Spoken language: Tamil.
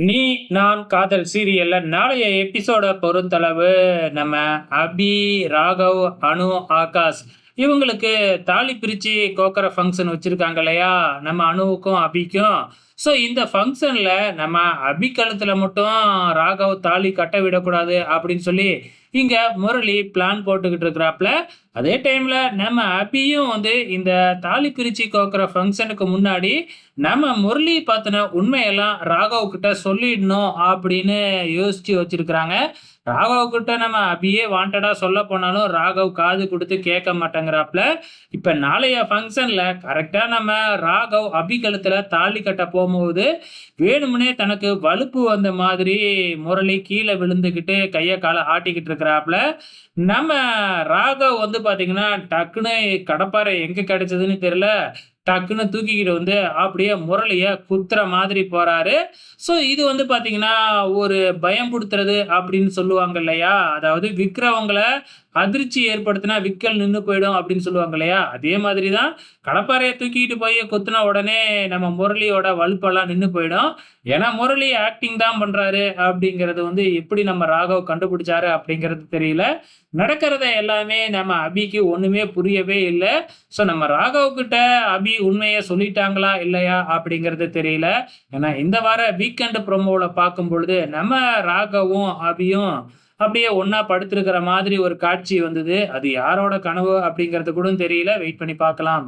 நீ நான் காதல் சீரியல்ல நாளைய எபிசோட பொறுத்தளவு நம்ம அபி ராகவ் அனு ஆகாஷ் இவங்களுக்கு தாலி பிரிச்சு கோக்கர ஃபங்க்ஷன் வச்சிருக்காங்க இல்லையா? நம்ம அணுவுக்கும் அபிக்கும் ஸோ இந்த ஃபங்க்ஷனில் நம்ம அபிக்கலத்தில் மட்டும் ராகவ் தாலி கட்ட விடக்கூடாது அப்படின்னு சொல்லி இங்கே முரளி பிளான் போட்டுக்கிட்டு இருக்கிறாப்ல அதே டைமில் நம்ம அபியும் வந்து இந்த தாலி பிரிச்சு கோக்குற ஃபங்க்ஷனுக்கு முன்னாடி நம்ம முரளி பார்த்தின உண்மையெல்லாம் ராகவ் கிட்ட சொல்லிடணும் அப்படின்னு யோசித்து வச்சுருக்கிறாங்க. ராகவ் கிட்ட நம்ம அபியே வாண்டடாக சொல்ல போனாலும் ராகவ் காது கொடுத்து கேட்க மாட்டேங்கிறாப்ல இப்போ நாளைய ஃபங்க்ஷனில் கரெக்டாக நம்ம ராகவ் அபி தாலி கட்ட போகும்போது வேணும்னே தனக்கு வலுப்பு வந்த மாதிரி முரளி கீழே விழுந்துக்கிட்டு கையை காலை ஆட்டிக்கிட்டு இருக்கிறாப்புல நம்ம ராகவ் வந்து பாத்தீங்கன்னா டக்குன்னு கடப்பாறை எங்க கிடைச்சதுன்னு தெரியல. டக்குன்னு தூக்கிக்கிட்டு வந்து அப்படியே முரளிய குத்துற மாதிரி போறாரு. ஸோ இது வந்து பார்த்தீங்கன்னா ஒரு பயம் கொடுத்துறது அப்படின்னு சொல்லுவாங்க இல்லையா? அதாவது விற்கிறவங்களை அதிர்ச்சி ஏற்படுத்தினா விக்கல் நின்று போயிடும் அப்படின்னு சொல்லுவாங்க இல்லையா? அதே மாதிரி தான் கடப்பாறையை தூக்கிட்டு போய் கொத்துன உடனே நம்ம முரளியோட வலுப்பெல்லாம் நின்று போயிடும். ஏன்னா முரளி ஆக்டிங் தான் பண்றாரு அப்படிங்கிறது வந்து எப்படி நம்ம ராகவ் கண்டுபிடிச்சாரு அப்படிங்கிறது தெரியல. நடக்கிறத எல்லாமே நம்ம அபிக்கு ஒன்றுமே புரியவே இல்லை. ஸோ நம்ம ராகவ் கிட்ட அபி உண்மையை சொல்லிட்டாங்களா இல்லையா அப்படிங்கிறது தெரியல. ஏன்னா இந்த வார வீக்கெண்டு ப்ரொமோவில் பார்க்கும் பொழுது நம்ம ராகவும் அபியும் அப்படியே ஒன்றா படுத்திருக்கிற மாதிரி ஒரு காட்சி வந்தது. அது யாரோட கனவு அப்படிங்கிறது கூட தெரியல. வெயிட் பண்ணி பார்க்கலாம்.